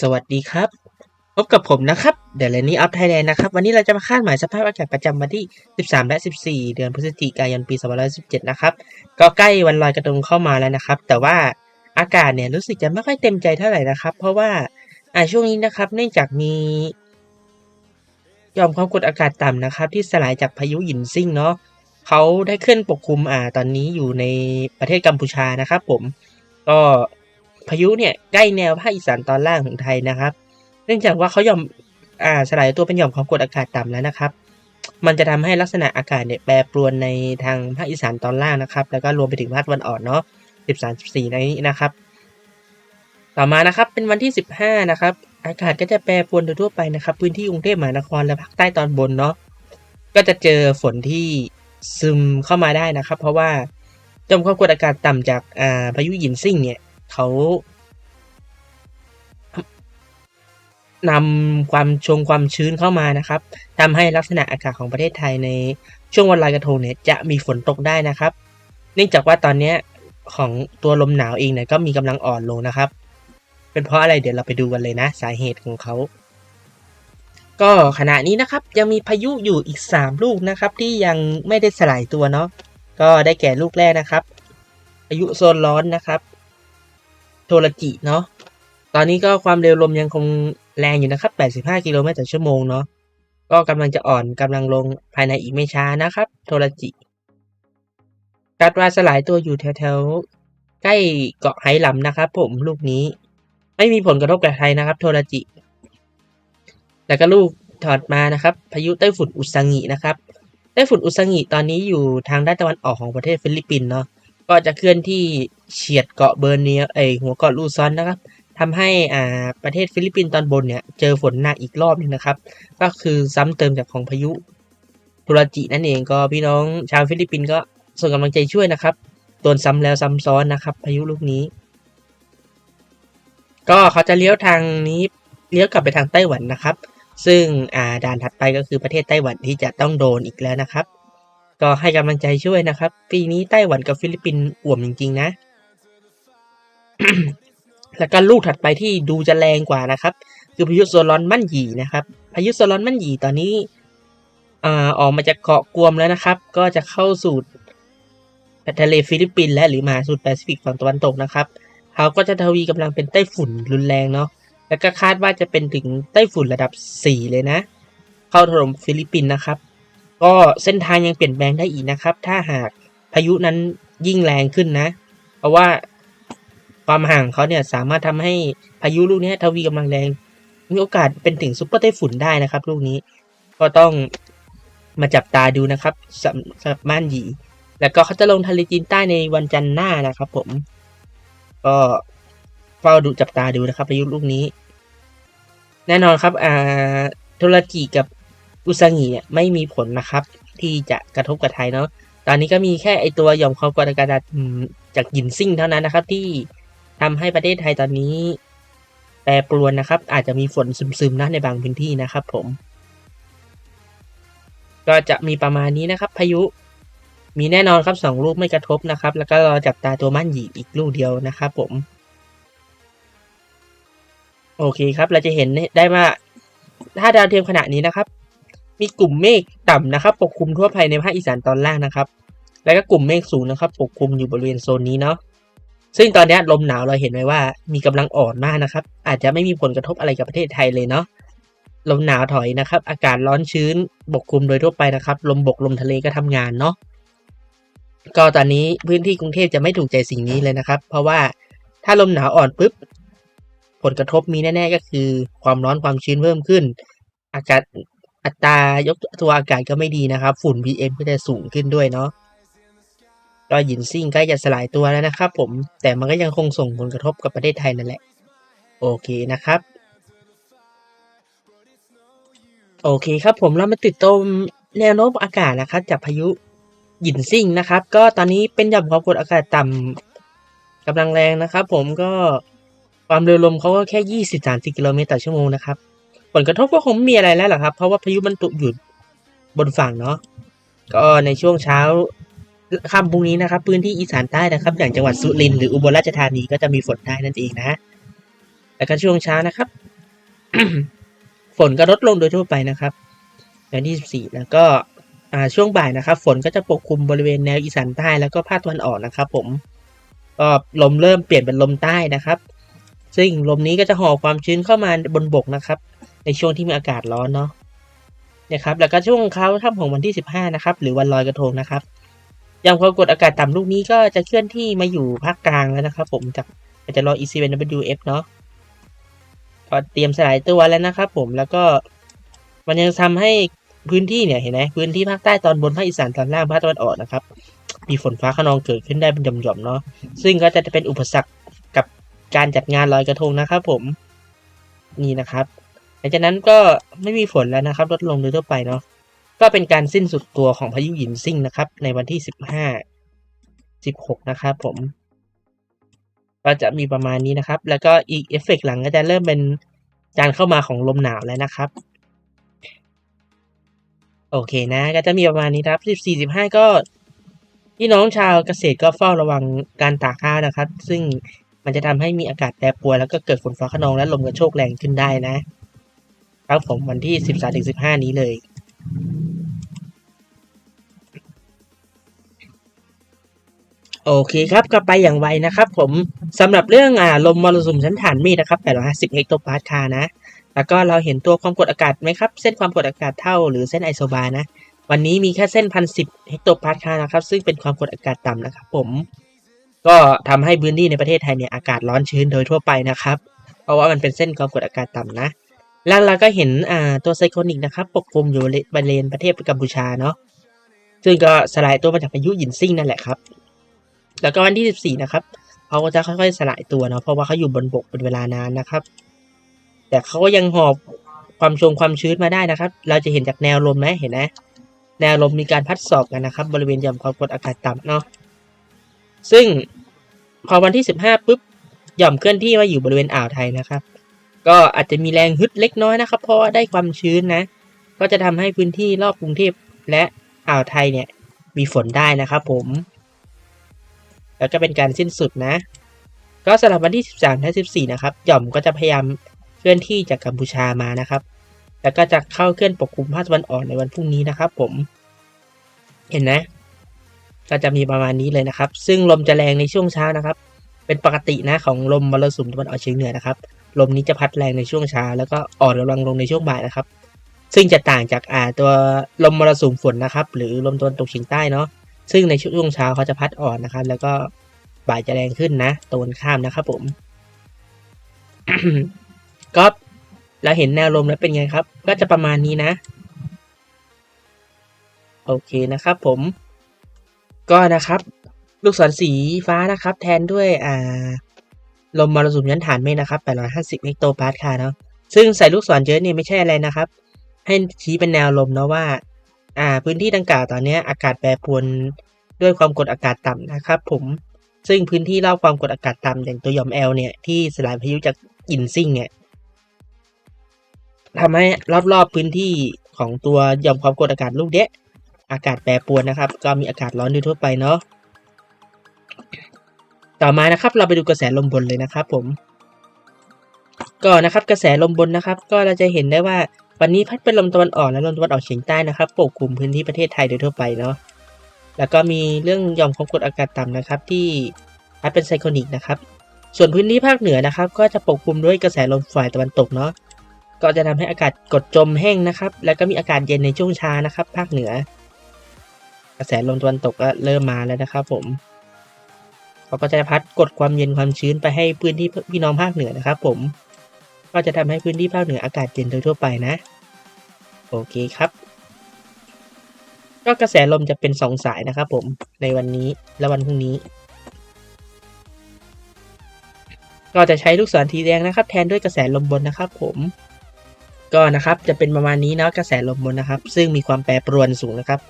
สวัสดีครับ พบกับผมนะครับ เดลนี่อัพไทยแลนด์นะครับ วันนี้เราจะมาคาดหมายสภาพอากาศประจำวันที่ 13 และ 14 เดือนพฤศจิกายนปี2017 นะครับ ก็ใกล้วันลอยกระทงเข้ามาแล้วนะครับ แต่ว่าอากาศเนี่ยรู้สึกจะไม่ค่อยเต็มใจเท่าไหร่นะครับ เพราะว่าอ่าช่วงนี้นะครับเนื่องจากมียอมความกดอากาศต่ำนะครับ ที่สลายจากพายุหยินซิ่งเนาะเขาได้ขึ้นปกคลุมอ่าตอนนี้อยู่ในประเทศกัมพูชานะครับ ผมก็ พายุเนี่ยใกล้แนวภาคอีสานตอนล่างของไทยนะครับ เนื่องจากว่าเขายอมอ่าสลายตัวเป็นหย่อมความกดอากาศต่ำแล้วนะครับ มันจะทำให้ลักษณะอากาศเนี่ยแปรปรวนในทางภาคอีสานตอนล่างนะครับ แล้วก็รวมไปถึงภาคตะวันออกเนาะ13 14ในนี้นะครับ ต่อมานะครับเป็นวันที่ 15 นะครับ อากาศก็จะแปรปรวนโดยทั่วไปนะครับ พื้นที่กรุงเทพมหานครและภาคใต้ตอนบนเนาะก็จะเจอฝนที่ซึมเข้ามาได้นะครับ เพราะว่าหย่อมความกดอากาศต่ำจากอ่าพายุหยินซิ่งเนี่ย เขานำความชงความชื้นเข้ามานะครับทำให้ลักษณะอากาศของประเทศไทยในช่วงวันลอยกระทงเนี่ยจะมีฝนตกได้นะครับ เนื่องจากว่าตอนนี้ของตัวลมหนาวเองเนี่ยก็มีกำลังอ่อนลงนะครับ เป็นเพราะอะไรเดี๋ยวเราไปดูกันเลยนะ สาเหตุของเขา ก็ขณะนี้นะครับยังมีพายุอยู่อีก 3 ลูกนะครับ ที่ยังไม่ได้สลายตัวเนาะก็ได้แก่ลูกแรกนะครับพายุโซนร้อนนะครับ โทรจิเนาะตอนนี้ก็ความเร็วลมยังคงแรงอยู่นะครับ 85 กิโลเมตรต่อชั่วโมงเนาะก็กำลังจะอ่อนกำลังลงภายในอีกไม่ช้านะครับ โทรจิคาดว่าสลายตัวอยู่แถวๆใกล้เกาะไหหลำนะครับผมลูกนี้ ไม่มีผลกระทบกับไทยนะครับ โทรจิ แล้วก็ลูกถอดมานะครับ พายุไต้ฝุ่นอุซังินะครับไต้ฝุ่นอุซังิตอนนี้อยู่ทางด้านตะวันออกของประเทศฟิลิปปินส์เนาะ ก็จะเคลื่อนที่เฉียดเกาะเบอร์เนียเอหัวเกาะลูซอนนะครับทำให้อ่าประเทศฟิลิปปินส์ตอนบนเนี่ยเจอฝนหนักอีกรอบหนึงนะครับ ก็คือซ้ำเติมจากของพายุตุรจินั่นเองก็พี่น้องชาวฟิลิปปินส์ก็ส่งกำลังใจช่วยนะครับโดนซ้ำแล้วซ้ำซ้อนนะครับ พายุลูกนี้ ก็เขาจะเลี้ยวทางนี้เลี้ยวกลับไปทางไต้หวันนะครับ ซึ่งอ่าด่านถัดไปก็คือประเทศไต้หวันที่จะต้องโดนอีกแล้วนะครับ ก็ให้กำลังใจช่วยนะครับ ปีนี้ไต้หวันกับฟิลิปปินส์อ่วมจริงๆนะ แล้วก็ลูกถัดไปที่ดูจะแรงกว่านะครับ คือพายุโซลอนมั่นหยีนะครับ พายุโซลอนมั่นหยีตอนนี้อ่าออกมาจากเกาะกวมแล้วนะครับ ก็จะเข้าสู่ทะเลฟิลิปปินส์และหรือมหาสมุทรแปซิฟิกฝั่งตะวันตกนะครับเขาก็จะทวีกำลังเป็นไต้ฝุ่นรุนแรงเนาะแล้วก็คาดว่าจะเป็นถึงไต้ฝุ่นระดับ 4 เลยนะ เข้าถล่มฟิลิปปินส์นะครับ ก็เส้นทางยังเปลี่ยนแปลงได้อีกนะครับ ถ้าหากพายุนั้นยิ่งแรงขึ้นนะ เพราะว่าความห่างเขาเนี่ยสามารถทำให้พายุลูกนี้ทวีกำลังแรง มีโอกาสเป็นถึงซุปเปอร์ไต้ฝุ่นได้นะครับ ลูกนี้ก็ต้องมาจับตาดูนะครับสำสำหรับม่านหยี แล้วก็เขาจะลงทะเลจีนใต้ในวันจันทร์หน้านะครับผม ก็เฝ้าดูจับตาดูนะครับพายุลูกนี้ แน่นอนครับอ่าโทรจิกับ อุซังิเนี่ยไม่มีผลนะครับ ที่จะกระทบกับไทยเนาะตอนนี้ก็มีแค่ไอตัวหย่อมความกดอากาศจากหยินซิ่งเท่านั้นนะครับ ที่ทำให้ประเทศไทยตอนนี้ แปรปรวนนะครับ อาจจะมีฝนซึมๆนะในบางพื้นที่นะครับ ผม ก็จะมีประมาณนี้นะครับ พายุมีแน่นอนครับสองลูกไม่กระทบนะครับ แล้วก็รอจับตาตัวมั่นหยีอีกลูกเดียวนะครับผม โอเคครับเราจะเห็นได้ว่าถ้าดาวเทียมขณะนี้นะครับ มีกลุ่มเมฆต่ำนะครับ ปกคลุมทั่วไปในภาคอีสานตอนล่างนะครับ แล้วก็กลุ่มเมฆสูงนะครับ ปกคลุมอยู่บริเวณโซนนี้เนาะซึ่งตอนนี้ลมหนาวเราเห็นไว้ว่ามีกำลังอ่อนมากนะครับ อาจจะไม่มีผลกระทบอะไรกับประเทศไทยเลยเนาะลมหนาวถอยนะครับ อากาศร้อนชื้นปกคลุมโดยทั่วไปนะครับ ลมบกลมทะเลก็ทำงานเนาะก็ตอนนี้พื้นที่กรุงเทพจะไม่ถูกใจสิ่งนี้เลยนะครับ เพราะว่าถ้าลมหนาวอ่อนปุ๊บผลกระทบมีแน่ ๆ ก็คือ ความร้อนความชื้นเพิ่มขึ้น อากาศ อัตรายกตัวอากาศก็ไม่ดีนะครับ ฝุ่น PM ก็จะสูงขึ้นด้วยเนาะก็หยินซิ่งใกล้จะสลายตัวแล้วนะครับผม แต่มันก็ยังคงส่งผลกระทบกับประเทศไทยนั่นแหละ โอเคนะครับ โอเคครับผมเรามาติดตามแนวโน้มอากาศนะครับ จากพายุหยินซิ่งนะครับ ก็ตอนนี้เป็นหย่อมความกดอากาศต่ำกำลังแรงนะครับ ผมก็ความเร็วลมเขาก็แค่ยี่สิบสามสิบกิโลเมตรต่อชั่วโมงนะครับ ผลกระทบก็คงไม่มีอะไรแล้วหรอกครับ เพราะว่าพายุมันตกหยุดบนฝั่งเนาะก็ในช่วงเช้าค่ำพรุ่งนี้นะครับ พื้นที่อีสานใต้นะครับ อย่างจังหวัดสุรินทร์หรืออุบลราชธานีก็จะมีฝนได้นั่นเองนะแล้วก็ช่วงเช้านะครับ ฝนก็ลดลงโดยทั่วไปนะครับวันที่ 14 แล้วก็ช่วงบ่ายนะครับ ฝนก็จะปกคลุมบริเวณแนวอีสานใต้แล้วก็ภาคตะวันออกนะครับ ผมก็ลมเริ่มเปลี่ยนเป็นลมใต้นะครับ ซึ่งลมนี้ก็จะหอบความชื้นเข้ามาบนบกนะครับ ในช่วงที่มีอากาศร้อนเนาะนะครับแล้วก็ช่วงเช้าค่ำของวันที่ 15 นะครับ หรือวันลอยกระทงนะครับยามความกดอากาศต่ำลูกนี้ก็จะเคลื่อนที่มาอยู่ภาคกลางแล้วนะครับ ผมจากจะรอ ECWF เนาะก็เตรียมสลายตัวแล้วนะครับ ผมแล้วก็มันยังทำให้พื้นที่เนี่ยเห็นไหมพื้นที่ภาคใต้ตอนบนภาคอีสานตอนล่างภาคตะวันออกนะครับ มีฝนฟ้าขนองเกิดขึ้นได้เป็นหย่อมๆเนาะซึ่งก็จะเป็นอุปสรรคกับการจัดงานลอยกระทงนะครับ ผมนี่นะครับ หลังจากนั้นก็ไม่มีฝนแล้วนะครับ ลดลงโดยทั่วไปเนาะก็เป็นการสิ้นสุดตัวของพายุหยินซิ่งนะครับ ในวันที่สิบห้าสิบหกนะครับผม ก็จะมีประมาณนี้นะครับ แล้วก็อีกเอฟเฟกต์หลังก็จะเริ่มเป็นการเข้ามาของลมหนาวแล้วนะครับ โอเคนะ ก็จะมีประมาณนี้ครับสิบสี่สิบห้าก็พี่น้องชาวเกษตรก็เฝ้าระวังการตากข้าวนะครับ ซึ่งมันจะทำให้มีอากาศแปรปรวนแล้วก็เกิดฝนฟ้าขนองและลมกระโชกแรงขึ้นได้นะ ครับผมวันที่สิบสามถึงสิบห้านี้เลยโอเคครับกลับไปอย่างไวนะครับผมสำหรับเรื่องอ่าลมมรสุมชั้นฐานมฆนะครับ850เฮกโตปาสคาร์นะ แล้วก็เราเห็นตัวความกดอากาศไหมครับ เส้นความกดอากาศเท่าหรือเส้นไอโซบานะ วันนี้มีแค่เส้นพันสิบเฮกโตปาสคาร์นะครับ ซึ่งเป็นความกดอากาศต่ำนะครับผม ก็ทำให้พื้นที่ในประเทศไทยเนี่ยอากาศร้อนชื้นโดยทั่วไปนะครับ เพราะว่ามันเป็นเส้นความกดอากาศต่ำนะ แล้วเราก็เห็นอ่าตัวไซโคนิกนะครับ ปกคลุมอยู่บริเวณประเทศกัมพูชาเนาะซึ่งก็สลายตัวมาจากพายุหยินซิ่งนั่นแหละครับ แล้วก็วันที่ 14 นะครับเขาก็จะค่อยๆสลายตัวเนาะเพราะว่าเขาอยู่บนบกเป็นเวลานานนะครับ แต่เขาก็ยังหอบความชงความชื้นมาได้นะครับ เราจะเห็นจากแนวลมไหมเห็นไหมแนวลมมีการพัดสอบกันนะครับ บริเวณหย่อมความกดอากาศต่ำเนาะซึ่งพอวันที่ 15ปุ๊บหย่อมเคลื่อนที่มาอยู่บริเวณอ่าวไทยนะครับ ก็อาจจะมีแรงฮึดเล็กน้อยนะครับ เพราะว่าได้ความชื้นนะ ก็จะทำให้พื้นที่รอบกรุงเทพและอ่าวไทยเนี่ยมีฝนได้นะครับผม แล้วก็เป็นการสิ้นสุดนะ ก็สำหรับวันที่ 13และ14 นะครับ หย่อมก็จะพยายามเคลื่อนที่จากกัมพูชามานะครับ แล้วก็จะเข้าเคลื่อนปกคลุมภาคตะวันออกในวันพรุ่งนี้นะครับ ผม เห็นนะ ก็จะมีประมาณนี้เลยนะครับ ซึ่งลมจะแรงในช่วงเช้านะครับ เป็นปกตินะของลมมรสุมตะวันออกเฉียงเหนือนะครับ ลมนี้จะพัดแรงในช่วงเช้า แล้วก็อ่อนกำลังลงในช่วงบ่ายนะครับ ซึ่งจะต่างจากอ่าตัวลมมรสุมฝนนะครับ หรือลมตะวันตกเฉียงใต้เนาะซึ่งในช่วงเช้าเขาจะพัดอ่อนนะครับ แล้วก็บ่ายจะแรงขึ้นนะตรงกันข้ามนะครับ ผมก็เราเห็นแนวลมแล้วเป็นไงครับ ก็จะประมาณนี้นะ โอเคนะครับ ผม ก็นะครับ ลูกศรสีฟ้านะครับ แทนด้วยอ่า ลมมรสุมยันฐานเมฆนะครับ 850 เฮกโตปาสคาเนาะ ซึ่งใส่ลูกศรเยอะนี่ไม่ใช่อะไรนะครับ ให้ชี้เป็นแนวลมเนาะว่า อ่า พื้นที่ดังกล่าวตอนนี้อากาศแปรปรวนด้วยความกดอากาศต่ำนะครับผม ซึ่งพื้นที่รอบความกดอากาศต่ำอย่างตัวหย่อมแอลเนี่ยที่สลายพายุจากอินซิงเนี่ยทำให้รอบๆพื้นที่ของตัวหย่อมความกดอากาศลูกเนี้ยอากาศแปรปรวนนะครับ ก็มีอากาศร้อนโดยทั่วไปเนาะ ต่อมานะครับ เราไปดูกระแสลมบนเลยนะครับ ผมก็นะครับกระแสลมบนนะครับ ก็เราจะเห็นได้ว่าวันนี้พัดเป็นลมตะวันออกและลมตะวันออกเฉียงใต้นะครับปกคลุมพื้นที่ประเทศไทยโดยทั่วไปเนาะแล้วก็มีเรื่องย่อมความกดอากาศต่ำนะครับ ที่พัดเป็นไซโคนิกนะครับ ส่วนพื้นที่ภาคเหนือนะครับ ก็จะปกคลุมด้วยกระแสลมฝ่ายตะวันตกเนาะก็จะทำให้อากาศกดจมแห้งนะครับ แล้วก็มีอากาศเย็นในช่วงเช้านะครับ ภาคเหนือกระแสลมตะวันตกก็เริ่มมาแล้วนะครับ ผม เขาก็จะพัดกดความเย็นความชื้นไปให้พื้นที่พี่น้องภาคเหนือนะครับ ผม ก็จะทำให้พื้นที่ภาคเหนืออากาศเย็นโดยทั่วไปนะ โอเคครับก็กระแสลมจะเป็นสองสายนะครับ ผมในวันนี้และวันพรุ่งนี้ ก็จะใช้ลูกศรสีแดงนะครับ แทนด้วยกระแสลมบนนะครับ ผมก็นะครับจะเป็นประมาณนี้นะกระแสลมบนนะครับ ซึ่งมีความแปรปรวนสูงนะครับ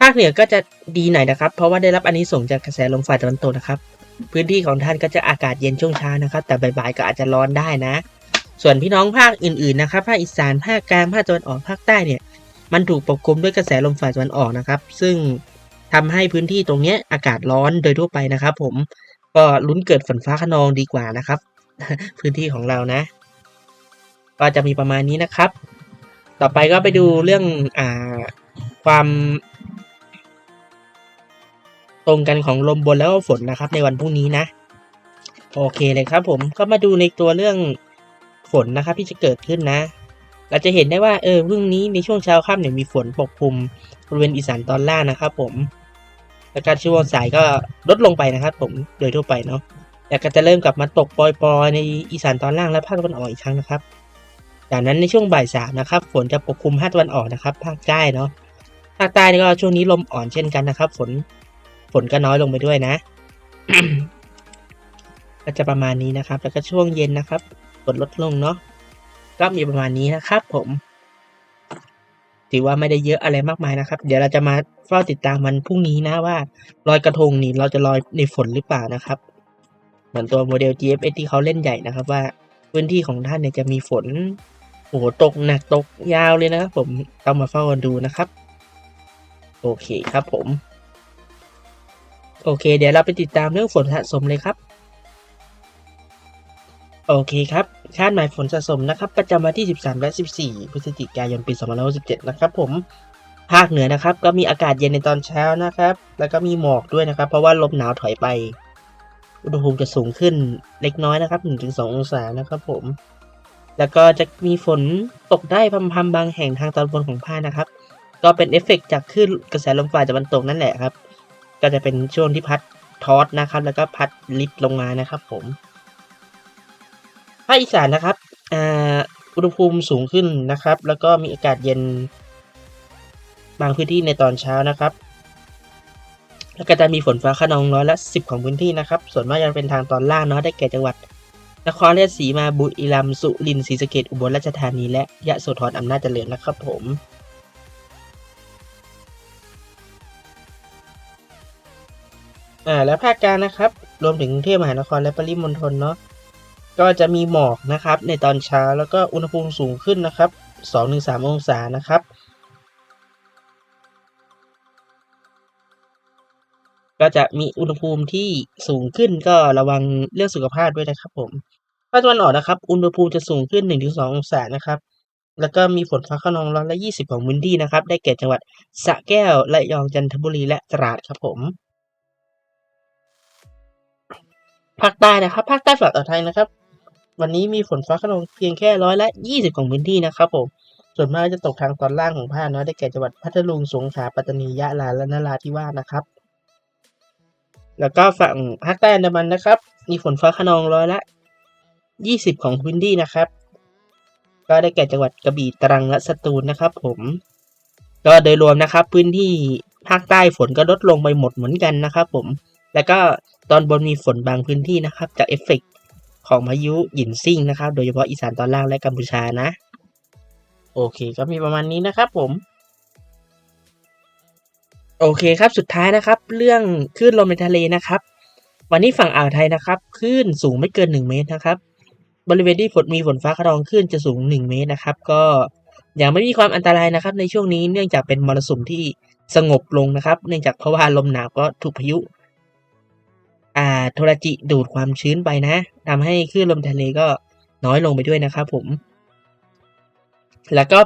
ภาคเหนือก็จะดีหน่อยนะครับ เพราะว่าได้รับอันนี้ส่งจากกระแสลมฝ่ายตะวันตกนะครับ พื้นที่ของท่านก็จะอากาศเย็นช่วงเช้านะครับ แต่บ่ายๆก็อาจจะร้อนได้นะ ส่วนพี่น้องภาคอื่นๆนะครับภาคอีสานภาคกลางภาคตะวันออกภาคใต้เนี่ย มันถูกปกคลุมด้วยกระแสลมฝ่ายตะวันออกนะครับ ซึ่งทำให้พื้นที่ตรงเนี้ยอากาศร้อนโดยทั่วไปนะครับ ผมก็ลุ้นเกิดฝนฟ้าขนองดีกว่านะครับ พื้นที่ของเรานะ ก็จะมีประมาณนี้นะครับ ต่อไปก็ไปดูเรื่องอ่าความ ตรงกันของลมบนแล้วก็ฝนนะครับ ในวันพรุ่งนี้นะ โอเคเลยครับ ผมก็มาดูในตัวเรื่องฝนนะครับ ที่จะเกิดขึ้นนะ เราจะเห็นได้ว่าเออพรุ่งนี้ในช่วงเช้าค่ำเนี่ยมีฝนปกคลุมบริเวณอีสานตอนล่างนะครับผมแล้วก็ช่วงสายก็ลดลงไปนะครับผมโดยทั่วไปเนาะแล้วก็จะเริ่มกลับมาตกปล่อยๆในอีสานตอนล่างและภาคตะวันออกอีกครั้งนะครับ จากนั้นในช่วงบ่ายสามนะครับฝนจะปกคลุมภาคตะวันออกนะครับ ภาคใต้เนาะภาคใต้นี่ก็ช่วงนี้ลมอ่อนเช่นกันนะครับ ฝน ฝนก็น้อยลงไปด้วยนะ ก็จะประมาณนี้นะครับ แล้วก็ช่วงเย็นนะครับฝนลดลงเนาะก็มีประมาณนี้นะครับผม ถือว่าไม่ได้เยอะอะไรมากมายนะครับ เดี๋ยวเราจะมาเฝ้าติดตามมันพรุ่งนี้นะว่าลอยกระทงนี่เราจะลอยในฝนหรือเปล่านะครับ เหมือนตัวโมเดล GFS ที่เขาเล่นใหญ่นะครับ ว่าพื้นที่ของท่านเนี่ยจะมีฝนโอ้โหตกหนักตกยาวเลยนะครับผมต้องมาเฝ้ากันดูนะครับ โอเคครับผม โอเค เดี๋ยวเราไปติดตามเรื่องฝนสะสมเลยครับ โอเคครับ คาดหมายฝนสะสมนะครับ ประจำวันที่ 13 และ 14 พฤศจิกายน ปี 2567 นะครับผม ภาคเหนือนะครับ ก็มีอากาศเย็นในตอนเช้านะครับ แล้วก็มีหมอกด้วยนะครับ เพราะว่าลมหนาวถอยไป อุณหภูมิจะสูงขึ้นเล็กน้อยนะครับ 1-2 องศานะครับผม แล้วก็จะมีฝนตกได้พำๆบางแห่งทางตอนบนของภาคนะครับ ก็เป็นเอฟเฟกต์จากคลื่นกระแสลมฝ่ายตะวันตกนั่นแหละครับ ก็จะเป็นช่วงที่พัดทอสนะครับ แล้วก็พัดลิฟต์ลงมานะครับ ผมภาคอีสานนะครับอุณหภูมิสูงขึ้นนะครับ แล้วก็มีอากาศเย็นบางพื้นที่ในตอนเช้านะครับ แล้วก็จะมีฝนฟ้าขนองร้อยละสิบของพื้นที่นะครับ ส่วนมากจะเป็นทางตอนล่างเนาะได้แก่จังหวัด นครราชสีมาบุรีรัมย์สุรินทร์ศรีสะเกษอุบลราชธานีและยะโสธรอำนาจเจริญนะครับผม อ่าแล้วภาคกลางนะครับ รวมถึงกรุงเทพมหานครและปริมณฑลเนาะก็จะมีหมอกนะครับ ในตอนเช้าแล้วก็อุณหภูมิสูงขึ้นนะครับ 2-3 องศานะครับ ก็จะมีอุณหภูมิที่สูงขึ้นก็ระวังเรื่องสุขภาพด้วยนะครับผมภาคตะวันออกนะครับ อุณหภูมิจะสูงขึ้น 1-2 องศานะครับ แล้วก็มีฝนฟ้าขนองร้อยละ 20 ของพื้นที่นะครับ ได้แก่จังหวัดสระแก้วระยองจันทบุรีและตราดครับผม ภาคใต้นะครับ ภาคใต้ฝั่งอ่าวไทยนะครับ วันนี้มีฝนฟ้าขนองเพียงแค่ร้อยละ 20 ของพื้นที่นะครับผม ส่วนมากจะตกทางตอนล่างของภาคนะได้แก่จังหวัดพัทลุง สงขลา ปัตตานี ยะลา และนราธิวาสนะครับ แล้วก็ฝั่งภาคใต้อันดามันนะครับ มีฝนฟ้าขนองร้อยละ 20 ของพื้นที่นะครับ ก็ได้แก่จังหวัดกระบี่ ตรัง และสตูลนะครับ ผม ก็โดยรวมนะครับ พื้นที่ภาคใต้ฝนก็ลดลงไปหมดเหมือนกันนะครับ ผม แล้วก็ตอนบนมีฝนบางพื้นที่นะครับ จากเอฟเฟกต์ของพายุหยินซิ่งนะครับ โดยเฉพาะอีสานตอนล่างและกัมพูชานะ โอเคก็มีประมาณนี้นะครับผม โอเคครับสุดท้ายนะครับ เรื่องคลื่นลมในทะเลนะครับ วันนี้ฝั่งอ่าวไทยนะครับคลื่นสูงไม่เกิน 1 เมตรนะครับ บริเวณที่ฝนมีฝนฟ้าขนองคลื่นจะสูง 1 เมตรนะครับ ก็ยังไม่มีความอันตรายนะครับ ในช่วงนี้เนื่องจากเป็นมรสุมที่สงบลงนะครับ เนื่องจากเพราะว่าลมหนาวก็ถูกพายุ อ่าโทรจิดูดความชื้นไปนะทำให้คลื่นลมทะเลก็น้อยลงไปด้วยนะครับผม แล้วก็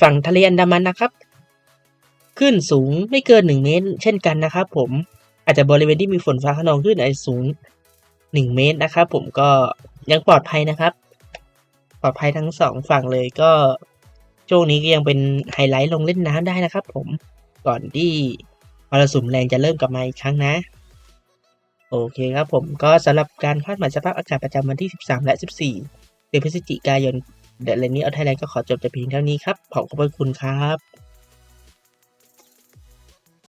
ฝั่งทะเลอันดามันนะครับขึ้นสูงไม่เกินหนึ่งเมตร เช่นกันนะครับผมอาจจะบริเวณที่มีฝนฟ้าขนองขึ้นอาจจะสูงหนึ่งเมตรนะครับผมก็ยังปลอดภัยนะครับ ปลอดภัยทั้งสองฝั่งเลยก็ช่วงนี้ก็ยังเป็นไฮไลท์ลงเล่นน้ำได้นะครับผมก่อนที่มรสุมแรงจะเริ่มกลับมาอีกครั้งนะ โอเคครับผมก็สำหรับการคาดหมายสภาพอากาศประจำวันที่ 13 และ 14 เดือนพฤศจิกายนเดือนนี้เอาไทยแลนด์ก็ขอจบแต่เพียงเท่านี้ครับ ขอบคุณครับ